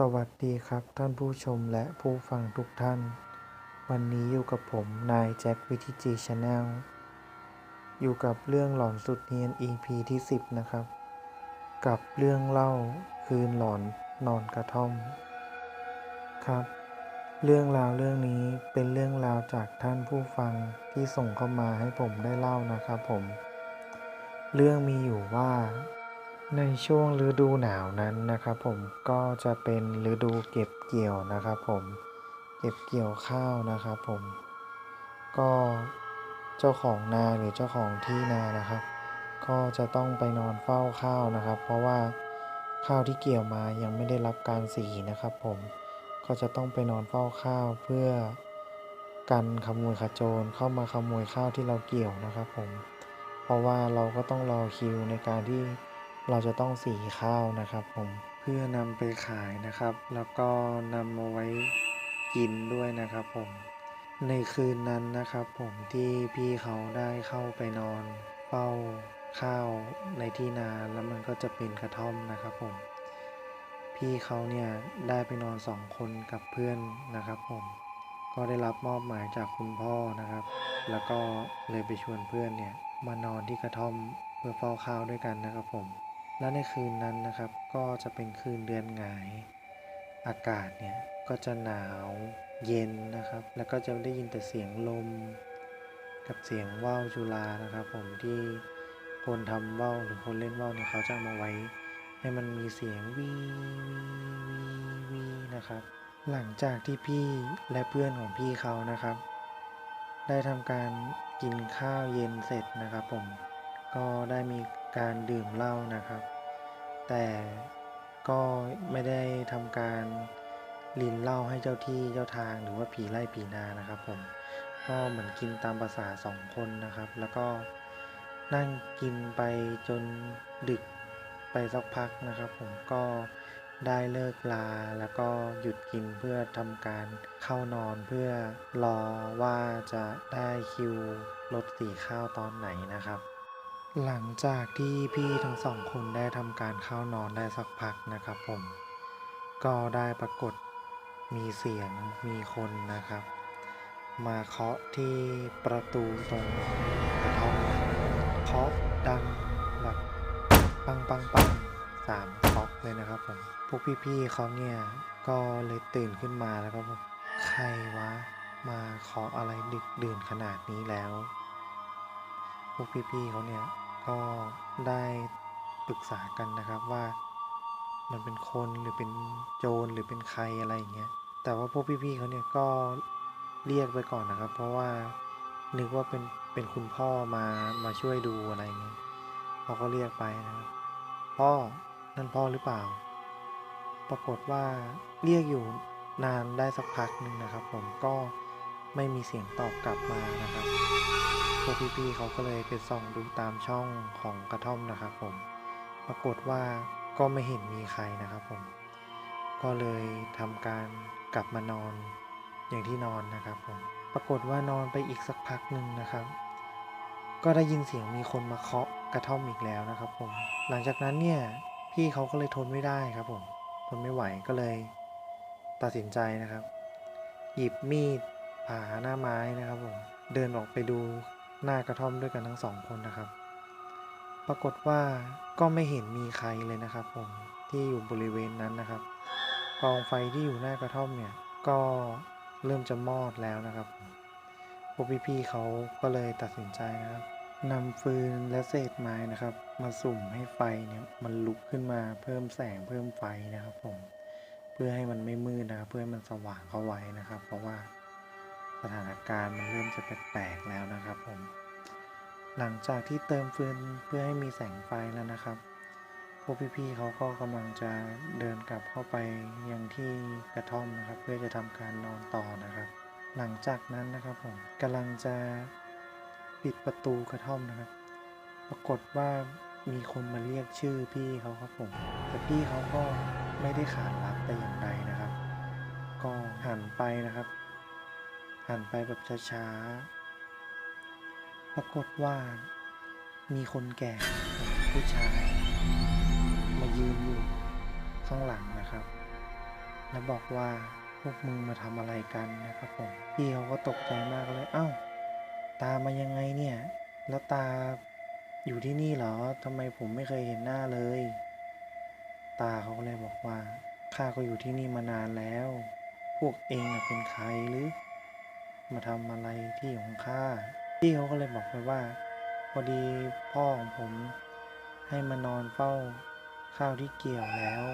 สวัสดีครับท่านผู้ชมและผู้ฟังทุกท่าน วันนี้อยู่กับผมนายแจ็ควิทิจีชาแนลอยู่กับเรื่องหลอนสุดเนียน EP ที่ 10 นะครับ กับเรื่องเล่าคืนหลอนนอนกระท่อม ครับ เรื่องราวเรื่องนี้เป็นเรื่องราวจากท่านผู้ฟังที่ส่งเข้ามาให้ผมได้เล่านะครับผม เรื่องมีอยู่ว่า ในช่วงฤดูหนาวนั้นนะครับผมก็จะเป็นฤดูเก็บเกี่ยวนะครับผมเก็บเกี่ยวข้าวนะครับผม ก็เจ้าของนาหรือเจ้าของที่นานะครับ ก็จะต้องไปนอนเฝ้าข้าวนะครับ เพราะว่าข้าวที่เกี่ยวมายังไม่ได้รับการสีนะครับผมก็จะต้องไปนอนเฝ้าข้าวเพื่อกันขโมยขโจรเข้ามาขโมยข้าวที่เราเกี่ยวนะครับผมเพราะว่าเราก็ต้องรอคิวในการที่ เราจะต้องสีข้าวนะครับผมเพื่อนำไปขายนะครับ แล้วก็นำมาไว้กินด้วยนะครับผม ในคืนนั้นนะครับผมที่พี่เขาได้เข้าไปนอนเฝ้าข้าวในที่นาแล้วมันก็จะเป็นกระท่อมนะครับผม พี่เขาเนี่ยได้ไปนอนสองคนกับเพื่อนนะครับผม ก็ได้รับมอบหมายจากคุณพ่อนะครับ แล้วก็เลยไปชวนเพื่อนเนี่ยมานอนที่กระท่อมเพื่อเฝ้าข้าวด้วยกันนะครับผม และในคืนนั้นนะครับ ก็จะเป็นคืนเดือนหงาย อากาศเนี่ยก็จะหนาวเย็นนะครับ แล้วก็จะได้ยินแต่เสียงลม กับเสียงว่าวจุฬานะครับ ผมที่คนทำว่าวหรือคนเล่นว่าวเนี่ยเขาจะมาไว้ ให้มันมีเสียงวีวีวีวีนะครับ หลังจากที่พี่และเพื่อนของพี่เขานะครับ ได้ทำการกินข้าวเย็นเสร็จนะครับ ผมก็ได้มี การดื่มเหล้านะครับ แต่ก็ไม่ได้ทำการลินเหล้าให้เจ้าที่เจ้าทางหรือว่าผีไล่ผีนานะครับผมก็เหมือนกินตามภาษาสองคนนะครับ แล้วก็นั่งกินไปจนดึกไปสักพักนะครับ ผมก็ได้เลิกลาแล้วก็หยุดกินเพื่อทำการเข้านอนเพื่อรอว่าจะได้คิวรถสีข้าวตอนไหนนะครับ หลังจากที่พี่ทั้งสองคนได้ทำการเข้านอนได้สักพักนะครับผม ก็ได้ปรากฏมีเสียงมีคนนะครับ มาเคาะที่ประตูตรงกระท่อมนะครับเคาะดังแบบปังปังปังสามเคาะเลยนะครับผม พวกพี่ๆเขาเนี่ยก็เลยตื่นขึ้นมาแล้วก็บอกใครวะมาเคาะอะไรดึกดื่นขนาดนี้แล้ว พวกพี่ๆเขาเนี่ย ก็ได้ปรึกษากันนะครับว่ามันเป็นคนหรือเป็นโจรหรือเป็นใครอะไรอย่างเงี้ย แต่ว่าพวกพี่ๆเขาเนี่ยก็เรียกไปก่อนนะครับ เพราะว่านึกว่าเป็นเป็นคุณพ่อมามาช่วยดูอะไรอย่างเงี้ยเขาก็เรียกไปนะครับพ่อนั่นพ่อหรือเปล่า ปรากฏว่าเรียกอยู่นานได้สักพักหนึ่งนะครับ ผมก็ ไม่มีเสียงตอบกลับมานะครับ พวกพี่ๆเขาก็เลยไปส่องดูตามช่องของกระท่อมนะครับผม ปรากฏว่าก็ไม่เห็นมีใครนะครับผม ก็เลยทำการกลับมานอนอย่างที่นอนนะครับผม ปรากฏว่านอนไปอีกสักพักหนึ่งนะครับ ก็ได้ยินเสียงมีคนมาเคาะกระท่อมอีกแล้วนะครับผม หลังจากนั้นเนี่ยพี่เขาก็เลยทนไม่ได้ครับผม ทนไม่ไหวก็เลย ตัดสินใจนะครับ หยิบมีด ผาหน้าไม้นะครับผมเดินออกไปดูหน้ากระท่อมด้วยกันทั้งสองคนนะครับ ปรากฏว่าก็ไม่เห็นมีใครเลยนะครับผมที่อยู่บริเวณนั้นนะครับกองไฟที่อยู่หน้ากระท่อมเนี่ยก็เริ่มจะมอดแล้วนะครับพวกพี่ๆเขาก็เลยตัดสินใจนะครับนำฟืนและเศษไม้นะครับ มาสุ่มให้ไฟเนี่ยมันลุกขึ้นมาเพิ่มแสงเพิ่มไฟนะครับผมเพื่อให้มันไม่มืดนะครับเพื่อให้มันสว่างเข้าไว้นะครับ เพราะว่า ถานการณ์มันเริ่มจะแปลกๆแล้วนะครับผม หลังจากที่เติมฟืนเพื่อให้มีแสงไฟแล้วนะครับ พวกพี่ๆเขาก็กำลังจะเดินกลับเข้าไปยังที่กระท่อมนะครับ เพื่อจะทำการนอนต่อนะครับ หลังจากนั้นนะครับผมกำลังจะปิดประตูกระท่อมนะครับ ปรากฏว่ามีคนมาเรียกชื่อพี่เขาครับผม แต่พี่เขาก็ไม่ได้ขานรับแต่อย่างใดนะครับ ก็หันไปนะครับ หันไปแบบช้าๆ ปรากฏว่ามีคนแก่ผู้ชาย มายืนอยู่ข้างหลังนะครับ และบอกว่าพวกมึงมาทำอะไรกันนะครับผมพี่เขาก็ตกใจมากเลย เอ้า ตามายังไงเนี่ย แล้วตาอยู่ที่นี่เหรอทำไมผมไม่เคยเห็นหน้าเลย ตาเขาก็เลยบอกว่าข้าก็อยู่ที่นี่มานานแล้ว พวกเองเป็นใครหรือ มาทำอะไรที่ของข้าพี่เขาก็เลยบอกไปว่า พอดีพ่อของผมให้มานอนเฝ้าข้าวที่เกี่ยวแล้ว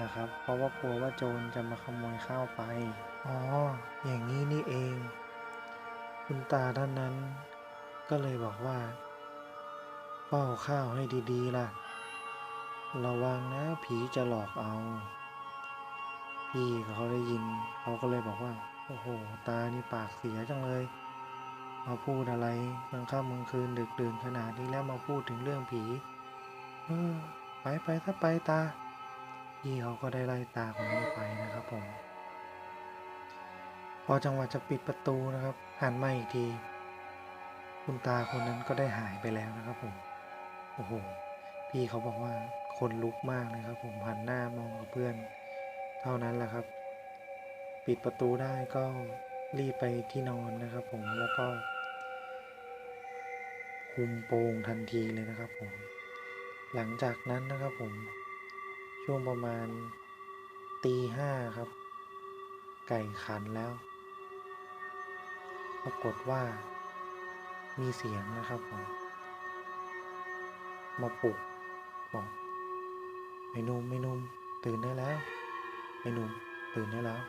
นะครับ เพราะว่ากลัวว่าโจรจะมาขโมยข้าวไป อ๋อ อย่างนี้นี่เอง คุณตาท่านนั้น ก็เลยบอกว่าเฝ้าข้าวให้ดีๆล่ะ ระวังนะผีจะหลอกเอา พี่เขาได้ยิน เขาก็เลยบอกว่า โอ้โห ตานี่ปากเสียจังเลย มาพูดอะไรกลางค่ำกลางคืนดึกดื่นขนาดนี้แล้วมาพูดถึงเรื่องผีเออไปไปถ้าไปตาพี่เขาก็ได้ไล่ตาคนนี้ไปนะครับผม พอจังหวะจะปิดประตูนะครับ หันมาอีกที คุณตาคนนั้นก็ได้หายไปแล้วนะครับผม โอ้โห พี่เขาบอกว่าคนลุกมากเลยครับผมหันหน้ามองกับเพื่อน เท่านั้นแหละครับ ปิดประตูได้ก็รีบไปที่นอนนะครับผมแล้วก็ คุมโปงทันทีเลยนะครับผม หลังจากนั้นนะครับผม ช่วงประมาณตีห้าครับ ไก่ขันแล้ว ปรากฏว่า มีเสียงนะครับผม มาปลุกบอกไอ้นุ่มไอ้นุ่มตื่นได้แล้วไอ้นุ่มตื่นได้แล้ว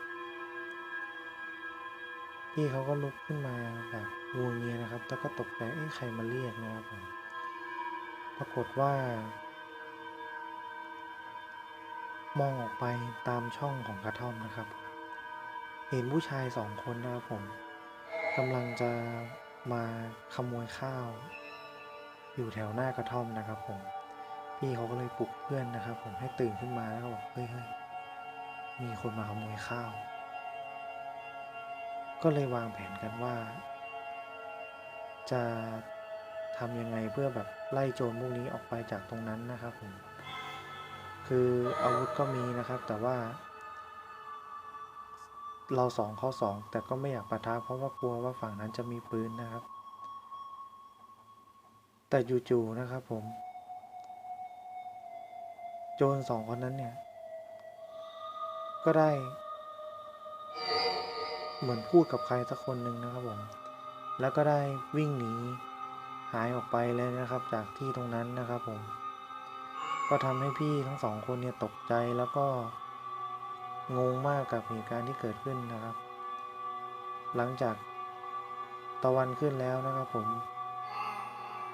พี่เขาก็ลุกขึ้นมาแบบงัวเงียนะครับ แล้วก็ตกใจเอ้ใครมาเรียกนะครับผมปรากฏว่า มองออกไปตามช่องของกระท่อมนะครับ เห็นผู้ชายสองคนนะครับผมกำลังจะมาขโมยข้าว อยู่แถวหน้ากระท่อมนะครับผม พี่เขาก็เลยปลุกเพื่อนนะครับ ผมให้ตื่นขึ้นมาแล้วก็บอกเฮ้ยเฮ้ยมีคนมาขโมยข้าว ก็เลยวางแผนกันว่า จะทำยังไงเพื่อแบบไล่โจรพวกนี้ออกไปจากตรงนั้นนะครับผม คืออาวุธก็มีนะครับแต่ว่า เราสองเข้าสองแต่ก็ไม่อยากปะทะเพราะว่ากลัวว่าฝั่งนั้นจะมีปืนนะครับ แต่จู่ๆนะครับผม โจรสองคนนั้นเนี่ย ก็ได้ เหมือนพูดกับใครสักคนหนึ่งนะครับผม แล้วก็ได้วิ่งหนีหายออกไปเลยนะครับ จากที่ตรงนั้นนะครับผม ก็ทำให้พี่ทั้งสองคนเนี่ยตกใจแล้วก็งงมากกับเหตุการณ์ที่เกิดขึ้นนะครับ หลังจากตะวันขึ้นแล้วนะครับผม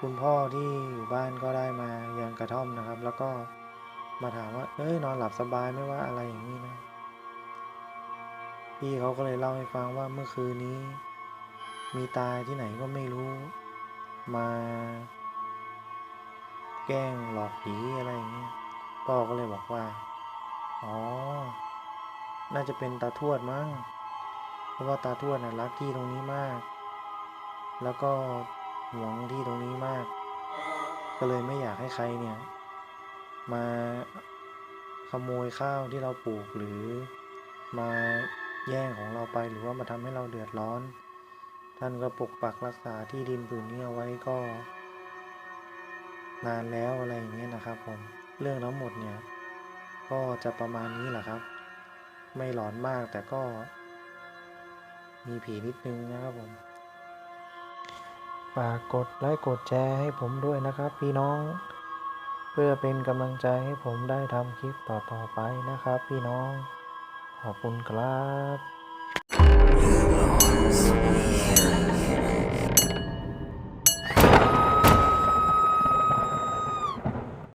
คุณพ่อที่อยู่บ้านก็ได้มายังกระท่อมนะครับ แล้วก็มาถามว่า เอ้ยนอนหลับสบายไม่ว่าอะไรอย่างนี้นะ พี่เขาก็เลยเล่าให้ฟังว่าเมื่อคืนนี้ มีตายที่ไหนก็ไม่รู้ มา แกล้งหลอกผีอะไรอย่างเงี้ยพ่อก็เลยบอกว่า อ๋อ น่าจะเป็นตาทวดมั้งเพราะว่าตาทวดน่ะรักที่ตรงนี้มาก แล้วก็หวงที่ตรงนี้มาก ก็เลยไม่อยากให้ใครเนี่ย มาขโมยข้าวที่เราปลูกหรือมา แย่งของเราไปหรือว่ามาทำให้เราเดือดร้อน ท่านก็ปกปักรักษาที่ดินผืนนี้เอาไว้ก็ นานแล้วอะไรอย่างเงี้ยนะครับผมเรื่องทั้งหมดเนี่ย ก็จะประมาณนี้แหละครับ ไม่หลอนมากแต่ก็ มีผีนิดนึงนะครับผมฝากกดไลค์กดแชร์ให้ผมด้วยนะครับ พี่น้อง เพื่อเป็นกำลังใจให้ผมได้ทำคลิปต่อๆไปนะครับ พี่น้อง walaupun gelap.